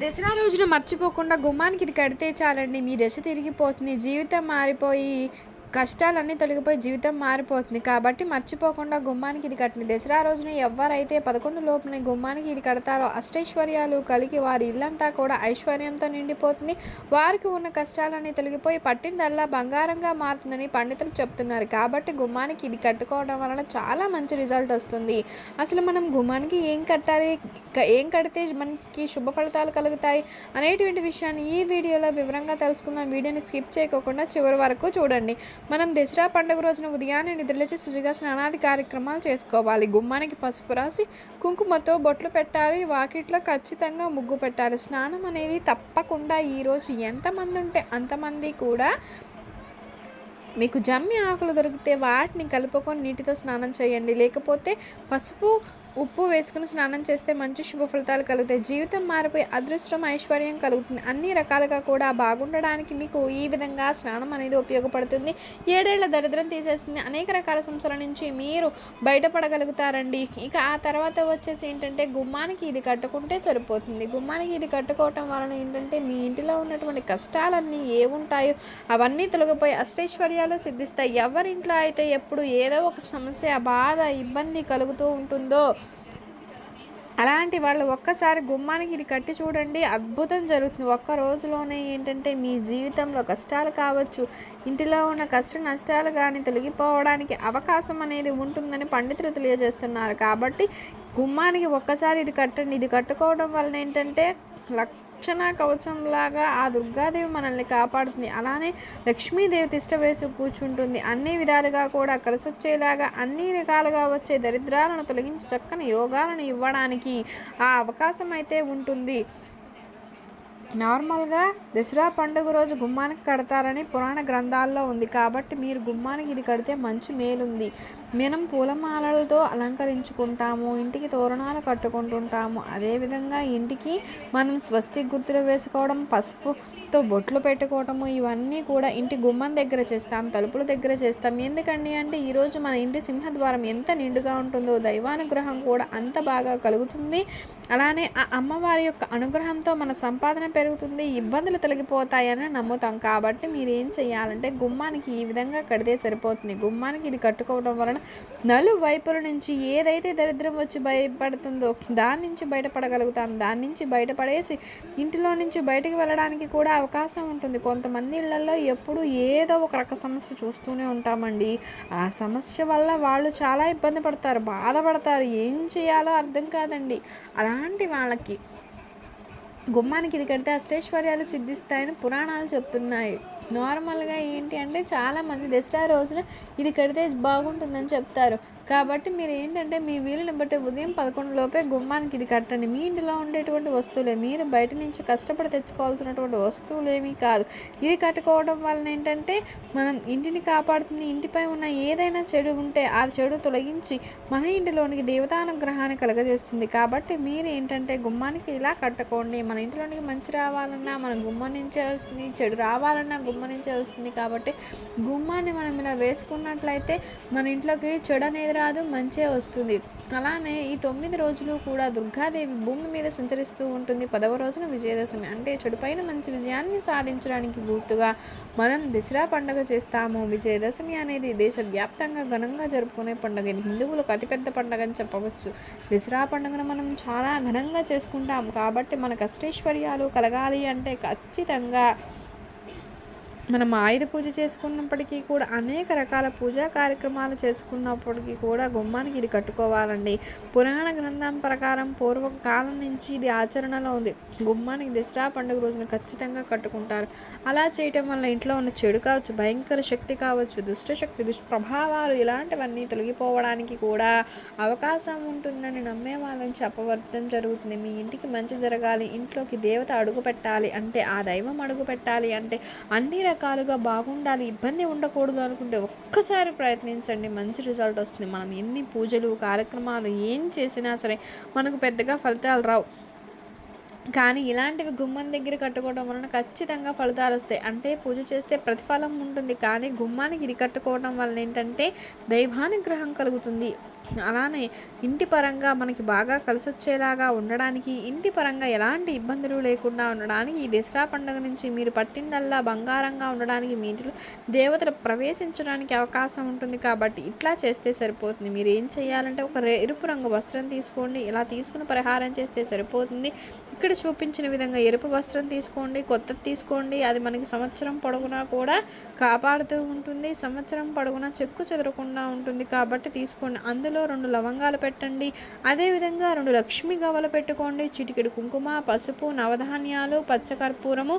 దసరా రోజున మర్చిపోకుండా గుమ్మానికి ఇది కడితే చాలండి. మీ దశ తిరిగిపోతుంది. జీవితం మారిపోయి కష్టాలన్నీ తొలగిపోయి జీవితం మారిపోతుంది. కాబట్టి మర్చిపోకుండా గుమ్మానికి ఇది కట్టిన దసరా రోజున ఎవరైతే పదకొండు లోపున గుమ్మానికి ఇది కడతారో అష్టైశ్వర్యాలు కలిగి వారి ఇల్లంతా కూడా ఐశ్వర్యంతో నిండిపోతుంది. వారికి ఉన్న కష్టాలన్నీ తొలగిపోయి పట్టిందల్లా బంగారంగా మారుతుందని పండితులు చెప్తున్నారు. కాబట్టి గుమ్మానికి ఇది కట్టుకోవడం వలన చాలా మంచి రిజల్ట్ వస్తుంది. అసలు మనం గుమ్మానికి ఏం కట్టాలి? ఏం కడితే మనకి శుభ ఫలితాలు కలుగుతాయి? అనేటువంటి విషయాన్ని ఈ వీడియోలో వివరంగా తెలుసుకుందాం. వీడియోని స్కిప్ చేయకోకుండా చివరి వరకు చూడండి. మనం దసరా పండుగ రోజున ఉదయాన్నే నిద్రలేచి శుచిగా స్నానాది కార్యక్రమాలు చేసుకోవాలి. గుమ్మానికి పసుపు రాసి కుంకుమతో బొట్లు పెట్టాలి. వాకిట్లో ఖచ్చితంగా ముగ్గు పెట్టాలి. స్నానం అనేది తప్పకుండా ఈరోజు ఎంతమంది ఉంటే అంతమంది కూడా మీకు జమ్మి ఆకులు దొరికితే వాటిని కలుపుకొని నీటితో స్నానం చేయండి. లేకపోతే పసుపు ఉప్పు వేసుకుని స్నానం చేస్తే మంచి శుభ ఫలితాలు కలుగుతాయి. జీవితం మారిపోయి అదృష్టం ఐశ్వర్యం కలుగుతుంది. అన్ని రకాలుగా కూడా బాగుండడానికి మీకు ఈ విధంగా స్నానం అనేది ఉపయోగపడుతుంది. ఏడేళ్ళ దరిద్రం తీసేస్తుంది. అనేక రకాల సమస్యల నుంచి మీరు బయటపడగలుగుతారండి. ఇక ఆ తర్వాత వచ్చేసి ఏంటంటే గుమ్మానికి ఇది కట్టుకుంటే సరిపోతుంది. గుమ్మానికి ఇది కట్టుకోవటం వలన ఏంటంటే మీ ఇంటిలో ఉన్నటువంటి కష్టాలన్నీ ఏముంటాయో అవన్నీ తొలగిపోయి అష్టైశ్వర్యాలు సిద్ధిస్తాయి. ఎవరింట్లో అయితే ఎప్పుడు ఏదో ఒక సమస్య బాధ ఇబ్బంది కలుగుతూ ఉంటుందో అలాంటి వాళ్ళు ఒక్కసారి గుమ్మానికి ఇది కట్టి చూడండి. అద్భుతం జరుగుతుంది. ఒక్క రోజులోనే ఏంటంటే మీ జీవితంలో కష్టాలు కావచ్చు ఇంటిలో ఉన్న కష్ట నష్టాలు కానీ తొలగిపోవడానికి అవకాశం అనేది ఉంటుందని పండితులు తెలియజేస్తున్నారు. కాబట్టి గుమ్మానికి ఒక్కసారి ఇది కట్టండి. ఇది కట్టుకోవడం వలన ఏంటంటే లక్ రక్షణ కవచంలాగా ఆ దుర్గాదేవి మనల్ని కాపాడుతుంది. అలానే లక్ష్మీదేవి తిష్ట వేసి కూర్చుంటుంది. అన్ని విధాలుగా కూడా కలిసి వచ్చేలాగా అన్ని రకాలుగా వచ్చే దరిద్రాలను తొలగించి చక్కని యోగాలను ఇవ్వడానికి ఆ అవకాశం అయితే ఉంటుంది. నార్మల్గా దసరా పండుగ రోజు గుమ్మానికి కడతారని పురాణ గ్రంథాల్లో ఉంది. కాబట్టి మీరు గుమ్మానికి ఇది కడితే మంచి మేలుంది. మనం పూలమాలలతో అలంకరించుకుంటాము ఇంటికి తోరణాలు కట్టుకుంటుంటాము. అదేవిధంగా ఇంటికి మనం స్వస్తి గుర్తులు వేసుకోవడం పసుపుతో బొట్లు పెట్టుకోవటము ఇవన్నీ కూడా ఇంటి గుమ్మం దగ్గర చేస్తాం తలుపుల దగ్గర చేస్తాం. ఎందుకండి అంటే ఈరోజు మన ఇంటి సింహద్వారం ఎంత నిండుగా ఉంటుందో దైవానుగ్రహం కూడా అంత బాగా కలుగుతుంది. అలానే ఆ అమ్మవారి యొక్క అనుగ్రహంతో మన సంపాదన పెరుగుతుంది ఇబ్బందులు తొలగిపోతాయని నమ్ముతాం. కాబట్టి మీరు ఏం చేయాలంటే గుమ్మానికి ఈ విధంగా కడితే సరిపోతుంది. గుమ్మానికి ఇది కట్టుకోవడం వలన నలు వైపుల నుంచి ఏదైతే దరిద్రం వచ్చి భయపడుతుందో దాని నుంచి బయటపడగలుగుతాం. దాని నుంచి బయటపడేసి ఇంటిలో నుంచి బయటకు వెళ్ళడానికి కూడా అవకాశం ఉంటుంది. కొంతమంది ఇళ్ళలో ఎప్పుడు ఏదో ఒక రక సమస్య చూస్తూనే ఉంటామండి. ఆ సమస్య వల్ల వాళ్ళు చాలా ఇబ్బంది పడతారు బాధపడతారు. ఏం చేయాలో అర్థం కాదండి. అలాంటి వాళ్ళకి గుమ్మానికి ఇది కడితే అష్టైశ్వర్యాలు సిద్ధిస్తాయని పురాణాలు చెప్తున్నాయి. నార్మల్గా ఏంటి అంటే చాలామంది దసరా రోజున ఇది కడితే బాగుంటుందని చెప్తారు. కాబట్టి మీరు ఏంటంటే మీ వీలుని బట్టి ఉదయం పదకొండు లోపే గుమ్మానికి ఇది కట్టండి. మీ ఇంటిలో ఉండేటువంటి వస్తువులే. మీరు బయట నుంచి కష్టపడి తెచ్చుకోవాల్సినటువంటి వస్తువులు ఏమీ కాదు. ఇది కట్టుకోవడం వలన ఏంటంటే మనం ఇంటిని కాపాడుతుంది. ఇంటిపై ఉన్న ఏదైనా చెడు ఉంటే ఆ చెడు తొలగించి మన ఇంటిలోనికి దేవతానుగ్రహాన్ని కలగజేస్తుంది. కాబట్టి మీరు ఏంటంటే గుమ్మానికి ఇలా కట్టుకోండి. మన ఇంట్లోనికి మంచి రావాలన్నా మన గుమ్మం నుంచే వస్తుంది. చెడు రావాలన్నా గుమ్మం నుంచే వస్తుంది. కాబట్టి గుమ్మాన్ని మనం ఇలా వేసుకున్నట్లయితే మన ఇంట్లోకి చెడు అనేది రాదు మంచే వస్తుంది. అలానే ఈ తొమ్మిది రోజులు కూడా దుర్గాదేవి భూమి మీద సంచరిస్తూ ఉంటుంది పదవ రోజున విజయదశమి. అంటే చెడుపైన మంచి విజయాన్ని సాధించడానికి గుర్తుగా మనం దసరా పండుగ చేస్తాము. విజయదశమి అనేది దేశవ్యాప్తంగా ఘనంగా జరుపుకునే పండుగ. ఇది హిందువులకు అతిపెద్ద పండుగ అని చెప్పవచ్చు. దసరా పండుగను మనం చాలా ఘనంగా చేసుకుంటాం కాబట్టి మన కష్టైశ్వర్యాలు కలగాలి అంటే ఖచ్చితంగా మనం ఆయుధ పూజ చేసుకున్నప్పటికీ కూడా అనేక రకాల పూజా కార్యక్రమాలు చేసుకున్నప్పటికీ కూడా గుమ్మానికి ఇది కట్టుకోవాలండి. పురాణ గ్రంథం ప్రకారం పూర్వకాలం నుంచి ఇది ఆచరణలో ఉంది. గుమ్మానికి దసరా పండుగ రోజున ఖచ్చితంగా కట్టుకుంటారు. అలా చేయటం వల్ల ఇంట్లో ఉన్న చెడు కావచ్చు భయంకర శక్తి కావచ్చు దుష్టశక్తి దుష్ప్రభావాలు ఇలాంటివన్నీ తొలగిపోవడానికి కూడా అవకాశం ఉంటుందని నమ్మే వాళ్ళని చెప్పవర్తం జరుగుతుంది. మీ ఇంటికి మంచి జరగాలి ఇంట్లోకి దేవత అడుగు పెట్టాలి అంటే ఆ దైవం అడుగు పెట్టాలి అంటే అన్ని రకాలుగా బాగుండాలి ఇబ్బంది ఉండకూడదు అనుకుంటే ఒక్కసారి ప్రయత్నించండి మంచి రిజల్ట్ వస్తుంది. మనం ఎన్ని పూజలు కార్యక్రమాలు ఏం చేసినా సరే మనకు పెద్దగా ఫలితాలు రావు. కానీ ఇలాంటివి గుమ్మం దగ్గర కట్టుకోవడం వలన ఖచ్చితంగా ఫలితాలు వస్తాయి. అంటే పూజ చేస్తే ప్రతిఫలం ఉంటుంది. కానీ గుమ్మానికి ఇది కట్టుకోవడం వల్ల ఏంటంటే దైవానుగ్రహం కలుగుతుంది. అలానే ఇంటి పరంగా మనకి బాగా కలిసొచ్చేలాగా ఉండడానికి ఇంటి పరంగా ఎలాంటి ఇబ్బందులు లేకుండా ఉండడానికి ఈ దసరా పండుగ నుంచి మీరు పట్టిందల్లా బంగారంగా ఉండడానికి మీ ఇంటిలో దేవతలు ప్రవేశించడానికి అవకాశం ఉంటుంది కాబట్టి ఇట్లా చేస్తే సరిపోతుంది. మీరు ఏం చేయాలంటే ఒక ఎరుపు రంగు వస్త్రం తీసుకోండి ఇలా తీసుకుని పరిహారం చేస్తే సరిపోతుంది. ఇక్కడ చూపించిన విధంగా ఎరుపు వస్త్రం తీసుకోండి కొత్తది తీసుకోండి అది మనకి సంవత్సరం పొడవునా కూడా కాపాడుతూ ఉంటుంది సంవత్సరం పొడవునా చెక్కు చెదరకుండా ఉంటుంది కాబట్టి తీసుకోండి. అందులో రెండు లవంగాలు పెట్టండి. అదేవిధంగా రెండు లక్ష్మీ గవ్వలు పెట్టుకోండి. చిటికెడు కుంకుమ పసుపు నవధాన్యాలు పచ్చకర్పూరము.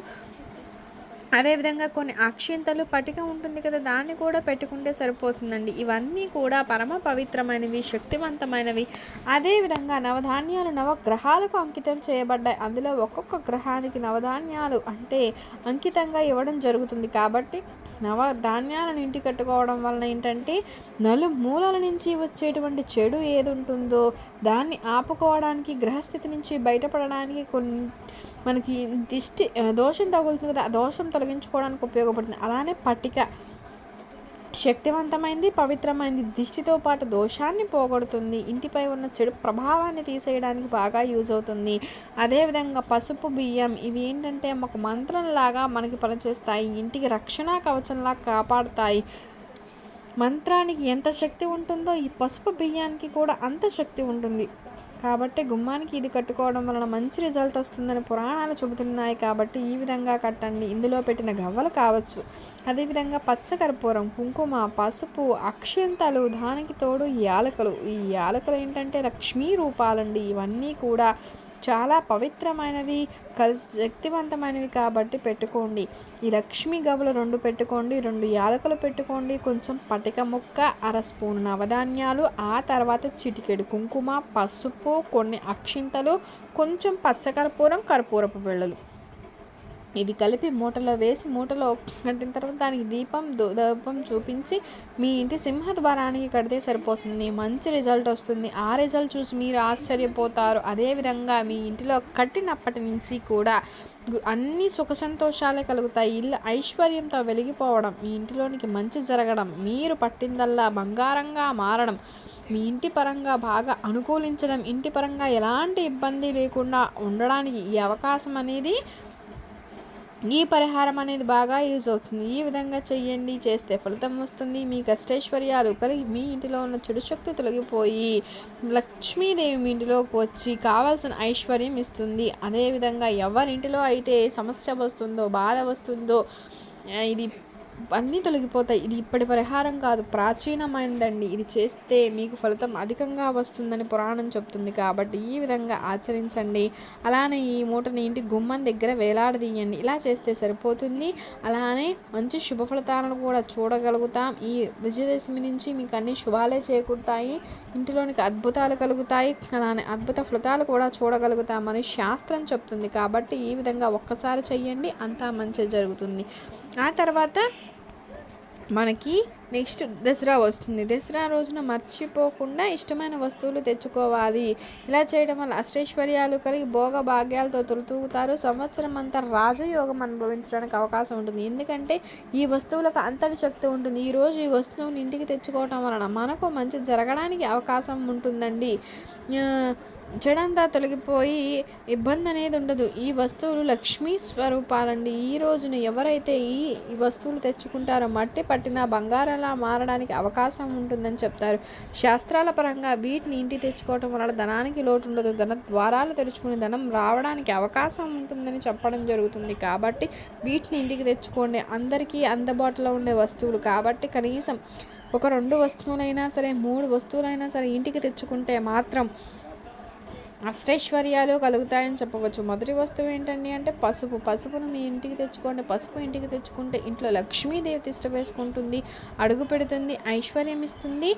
అదేవిధంగా కొన్ని అక్షింతలు పటిక ఉంటుంది కదా దాన్ని కూడా పెట్టుకుంటే సరిపోతుందండి. ఇవన్నీ కూడా పరమ పవిత్రమైనవి శక్తివంతమైనవి. అదేవిధంగా నవధాన్యాలు నవగ్రహాలకు అంకితం చేయబడ్డాయి. అందులో ఒక్కొక్క గ్రహానికి నవధాన్యాలు అంటే అంకితంగా ఇవ్వడం జరుగుతుంది కాబట్టి నవ ధాన్యాలను ఇంటి కట్టుకోవడం వలన ఏంటంటే నలు మూలల నుంచి వచ్చేటువంటి చెడు ఏది ఉంటుందో దాన్ని ఆపుకోవడానికి గ్రహస్థితి నుంచి బయటపడడానికి కొన్ని మనకి దిష్టి దోషం తగులుతుంది కదా ఆ దోషం తొలగించుకోవడానికి ఉపయోగపడుతుంది. అలానే పట్టిక శక్తివంతమైంది పవిత్రమైంది దిష్టితో పాటు దోషాన్ని పోగొడుతుంది. ఇంటిపై ఉన్న చెడు ప్రభావాన్ని తీసేయడానికి బాగా యూజ్ అవుతుంది. అదేవిధంగా పసుపు బియ్యం ఇవి ఏంటంటే ఒక మంత్రంలాగా మనకి పనిచేస్తాయి. ఇంటికి రక్షణ కవచంలా కాపాడుతాయి. మంత్రానికి ఎంత శక్తి ఉంటుందో ఈ పసుపు బియ్యానికి కూడా అంత శక్తి ఉంటుంది. కాబట్టి గుమ్మానికి ఇది కట్టుకోవడం వలన మంచి రిజల్ట్ వస్తుందని పురాణాలు చెబుతున్నాయి కాబట్టి ఈ విధంగా కట్టండి. ఇందులో పెట్టిన గవ్వలు కావచ్చు. అదేవిధంగా పచ్చకర్పూరం కుంకుమ పసుపు అక్షంతలు దానికి తోడు యాలకలు. ఈ యాలకలు ఏంటంటే లక్ష్మీ రూపాలండి. ఇవన్నీ కూడా చాలా పవిత్రమైనవి కలిసి శక్తివంతమైనవి కాబట్టి పెట్టుకోండి. ఈ లక్ష్మీ గవ్వలు రెండు పెట్టుకోండి రెండు యాలకులు పెట్టుకోండి కొంచెం పటిక ముక్క అర స్పూన్ నవధాన్యాలు ఆ తర్వాత చిటికెడు కుంకుమ పసుపు కొన్ని అక్షింతలు కొంచెం పచ్చకర్పూరం కర్పూరపు బిళ్ళలు ఇవి కలిపి మూటలో వేసి మూటలో కట్టిన తర్వాత దానికి దీపం దీపం చూపించి మీ ఇంటి సింహద్వారానికి కడితే సరిపోతుంది. మంచి రిజల్ట్ వస్తుంది. ఆ రిజల్ట్ చూసి మీరు ఆశ్చర్యపోతారు. అదేవిధంగా మీ ఇంటిలో కట్టినప్పటి నుంచి కూడా అన్ని సుఖ సంతోషాలే కలుగుతాయి. ఇల్లు ఐశ్వర్యంతో వెలిగిపోవడం మీ ఇంటిలోనికి మంచి జరగడం మీరు పట్టిందల్లా బంగారంగా మారడం మీ ఇంటి పరంగా బాగా అనుకూలించడం ఇంటి పరంగా ఎలాంటి ఇబ్బంది లేకుండా ఉండడానికి ఈ అవకాశం అనేది ఈ పరిహారం అనేది బాగా యూజ్ అవుతుంది. ఈ విధంగా చెయ్యండి చేస్తే ఫలితం వస్తుంది. మీ కష్టైశ్వర్యాలు కలిగి మీ ఇంటిలో ఉన్న చెడు శక్తి తొలగిపోయి లక్ష్మీదేవి మీ ఇంటిలోకి వచ్చి కావాల్సిన ఐశ్వర్యం ఇస్తుంది. అదేవిధంగా ఎవరింటిలో అయితే సమస్య వస్తుందో బాధ వస్తుందో ఇది అన్నీ తొలగిపోతాయి. ఇది ఇప్పటి పరిహారం కాదు ప్రాచీనమైనదండి ఇది చేస్తే మీకు ఫలితం అధికంగా వస్తుందని పురాణం చెప్తుంది కాబట్టి ఈ విధంగా ఆచరించండి. అలానే ఈ మూటని ఇంటి గుమ్మం దగ్గర వేలాడదీయండి. ఇలా చేస్తే సరిపోతుంది. అలానే మంచి శుభ ఫలితాలను కూడా చూడగలుగుతాం. ఈ విజయదశమి నుంచి మీకు అన్ని శుభాలే చేకూరుతాయి. ఇంటిలోనికి అద్భుతాలు కలుగుతాయి. అలానే అద్భుత ఫలితాలు కూడా చూడగలుగుతామని శాస్త్రం చెప్తుంది కాబట్టి ఈ విధంగా ఒక్కసారి చెయ్యండి అంతా మంచి జరుగుతుంది. ఆ తర్వాత మనకి నెక్స్ట్ దసరా వస్తుంది. దసరా రోజున మర్చిపోకుండా ఇష్టమైన వస్తువులు తెచ్చుకోవాలి. ఇలా చేయడం వల్ల అష్టైశ్వర్యాలు కలిగి భోగ భాగ్యాలతో తొలుతూగుతారు సంవత్సరం అంతా రాజయోగం అనుభవించడానికి అవకాశం ఉంటుంది. ఎందుకంటే ఈ వస్తువులకు అంతటి శక్తి ఉంటుంది. ఈరోజు ఈ వస్తువుని ఇంటికి తెచ్చుకోవటం వలన మనకు మంచి జరగడానికి అవకాశం ఉంటుందండి. చెడంతా తొలగిపోయి ఇబ్బంది అనేది ఉండదు. ఈ వస్తువులు లక్ష్మీ స్వరూపాలండి. ఈ రోజున ఎవరైతే ఈ ఈ వస్తువులు తెచ్చుకుంటారో మట్టి పట్టిన బంగారంలా మారడానికి అవకాశం ఉంటుందని చెప్తారు. శాస్త్రాల పరంగా వీటిని ఇంటి తెచ్చుకోవటం వలన ధనానికి లోటు ఉండదు ధన ద్వారాలు తెరుచుకుని ధనం రావడానికి అవకాశం ఉంటుందని చెప్పడం జరుగుతుంది. కాబట్టి వీటిని ఇంటికి తెచ్చుకోండి. అందరికీ అందుబాటులో ఉండే వస్తువులు. కాబట్టి కనీసం ఒక రెండు వస్తువులైనా సరే మూడు వస్తువులైనా సరే ఇంటికి తెచ్చుకుంటే మాత్రం అష్టైశ్వర్యాలు కలుగుతాయని చెప్పవచ్చు. మొదటి వస్తువు ఏంటండి అంటే పసుపు. పసుపును మీ ఇంటికి తెచ్చుకోండి. పసుపు ఇంటికి తెచ్చుకుంటే ఇంట్లో లక్ష్మీదేవి తిష్ట వేసుకుంటుంది అడుగు పెడుతుంది ఐశ్వర్యం ఇస్తుంది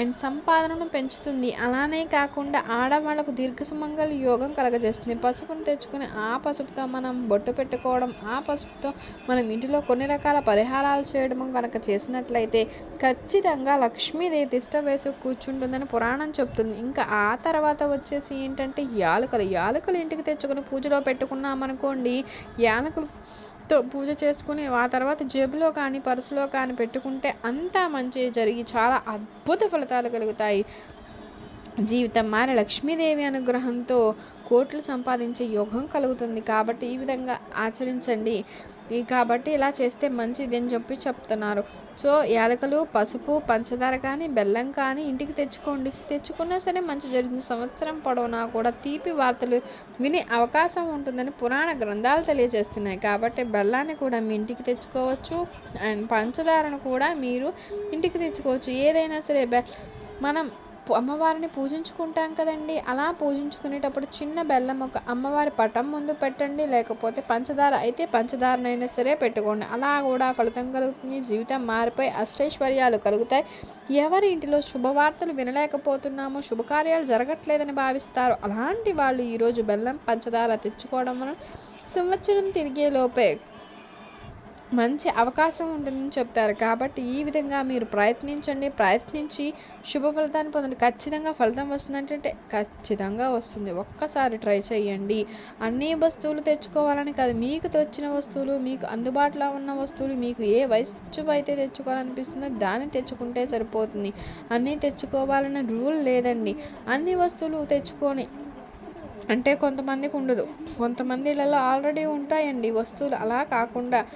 అండ్ సంపాదనను పెంచుతుంది. అలానే కాకుండా ఆడవాళ్ళకు దీర్ఘ సుమంగళ యోగం కలగజేస్తుంది. పసుపును తెచ్చుకుని ఆ పసుపుతో మనం బొట్టు పెట్టుకోవడం ఆ పసుపుతో మనం ఇంటిలో కొన్ని రకాల పరిహారాలు చేయడం కనుక చేసినట్లయితే ఖచ్చితంగా లక్ష్మీదేవి తిష్ట వేసుకు కూర్చుంటుందని పురాణం చెప్తుంది. ఇంకా ఆ తర్వాత వచ్చేసి ఏంటి ఏంటంటే యాలకలు యాలకులు ఇంటికి తెచ్చుకొని పూజలో పెట్టుకున్నామనుకోండి యాలకులతో పూజ చేసుకుని ఆ తర్వాత జేబులో కానీ పర్సులో కానీ పెట్టుకుంటే అంతా మంచి జరిగి చాలా అద్భుత ఫలితాలు కలుగుతాయి. జీవితం మారి లక్ష్మీదేవి అనుగ్రహంతో కోట్లు సంపాదించే యోగం కలుగుతుంది. కాబట్టి ఈ విధంగా ఆచరించండి. కాబట్టి ఇలా చేస్తే మంచిది అని చెప్పి చెప్తున్నారు. సో యాలకులు పసుపు పంచదార కానీ బెల్లం కానీ ఇంటికి తెచ్చుకోండి. తెచ్చుకున్నా సరే మంచి జరిగింది సంవత్సరం పొడవునా కూడా తీపి వార్తలు వినే అవకాశం ఉంటుందని పురాణ గ్రంథాలు తెలియజేస్తున్నాయి. కాబట్టి బెల్లాన్ని కూడా మీ ఇంటికి తెచ్చుకోవచ్చు. అండ్ పంచదారను కూడా మీరు ఇంటికి తెచ్చుకోవచ్చు. ఏదైనా సరే బె మనం అమ్మవారిని పూజించుకుంటాం కదండి. అలా పూజించుకునేటప్పుడు చిన్న బెల్లం ఒక అమ్మవారి పటం ముందు పెట్టండి. లేకపోతే పంచదార అయితే పంచదారనైనా సరే పెట్టుకోండి. అలా కూడా ఫలితం కలుగుతుంది. జీవితం మారిపోయి అష్టైశ్వర్యాలు కలుగుతాయి. ఎవరి ఇంటిలో శుభవార్తలు వినలేకపోతున్నామో శుభకార్యాలు జరగట్లేదని భావిస్తారు అలాంటి వాళ్ళు ఈరోజు బెల్లం పంచదార తెచ్చుకోవడం వలన సంవత్సరం తిరిగే లోపే మంచి అవకాశం ఉంటుందని చెప్తారు. కాబట్టి ఈ విధంగా మీరు ప్రయత్నించండి. ప్రయత్నించి శుభ ఫలితాన్ని పొందండి. ఖచ్చితంగా ఫలితం వస్తుందంటే ఖచ్చితంగా వస్తుంది. ఒక్కసారి ట్రై చేయండి. అన్ని వస్తువులు తెచ్చుకోవాలని కాదు. మీకు తెచ్చిన వస్తువులు మీకు అందుబాటులో ఉన్న వస్తువులు మీకు ఏ వయసు అయితే తెచ్చుకోవాలనిపిస్తుందో దాన్ని తెచ్చుకుంటే సరిపోతుంది. అన్నీ తెచ్చుకోవాలన్న రూల్ లేదండి. అన్ని వస్తువులు తెచ్చుకొని అంటే కొంతమందికి ఉండదు. కొంతమంది ఇళ్ళలో ఆల్రెడీ ఉంటాయండి వస్తువులు. అలా కాకుండా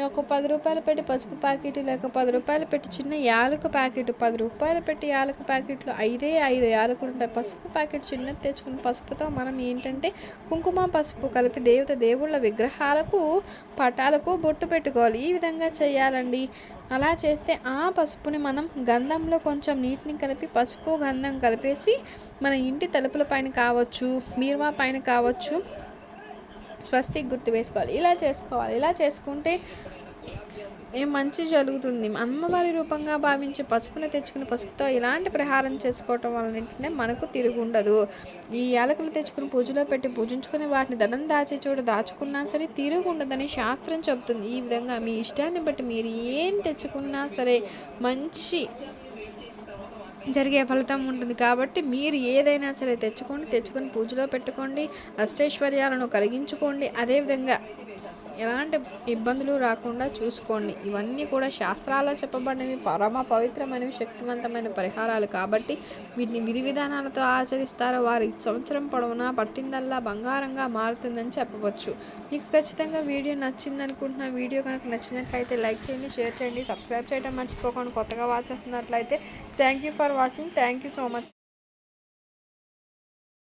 ఒక పది రూపాయలు పెట్టి పసుపు ప్యాకెట్ లేక పది రూపాయలు పెట్టి చిన్న యాలక ప్యాకెట్ పది రూపాయలు పెట్టి యాలక ప్యాకెట్లు ఐదే ఐదు యాలకులు ఉంటాయి. పసుపు ప్యాకెట్ చిన్నది తెచ్చుకుని పసుపుతో మనం ఏంటంటే కుంకుమ పసుపు కలిపి దేవత దేవుళ్ళ విగ్రహాలకు పటాలకు బొట్టు పెట్టుకోవాలి. ఈ విధంగా చేయాలండి. అలా చేస్తే ఆ పసుపుని మనం గంధంలో కొంచెం నీటిని కలిపి పసుపు గంధం కలిపేసి మన ఇంటి తలుపుల పైన కావచ్చు బీరువా పైన కావచ్చు స్వస్తికి గుర్తు వేసుకోవాలి. ఇలా చేసుకోవాలి. ఇలా చేసుకుంటే ఏం మంచి జరుగుతుంది? అమ్మవారి రూపంగా భావించి పసుపుని తెచ్చుకుని పసుపుతో ఇలాంటి ప్రహారం చేసుకోవటం వలన ఏంటంటే మనకు తిరుగుండదు ఈ యాలకులు తెచ్చుకుని పూజలో పెట్టి పూజించుకుని వాటిని ధనం దాచి చూడ దాచుకున్నా సరే తిరుగుండదని శాస్త్రం చెబుతుంది. ఈ విధంగా మీ ఇష్టాన్ని బట్టి మీరు ఏం తెచ్చుకున్నా సరే మంచి జరిగే ఫలితం ఉంటుంది. కాబట్టి మీరు ఏదైనా సరే తెచ్చుకోండి తెచ్చుకొని పూజలో పెట్టుకోండి అష్టైశ్వర్యాలను కలిగించుకోండి. అదేవిధంగా ఎలాంటి ఇబ్బందులు రాకుండా చూసుకోండి. ఇవన్నీ కూడా శాస్త్రాల్లో చెప్పబడినవి పరమ పవిత్రమైనవి శక్తివంతమైన పరిహారాలు. కాబట్టి వీటిని విధి విధానాలతో ఆచరిస్తారో వారి సంవత్సరం పొడవునా పట్టిందల్లా బంగారంగా మారుతుందని చెప్పవచ్చు. మీకు ఖచ్చితంగా వీడియో నచ్చిందనుకుంటున్నా వీడియో కనుక నచ్చినట్లయితే లైక్ చేయండి షేర్ చేయండి సబ్స్క్రైబ్ చేయడం మర్చిపోకుండా కొత్తగా వాచ్ చేస్తున్నట్లయితే thank you for watching thank you so much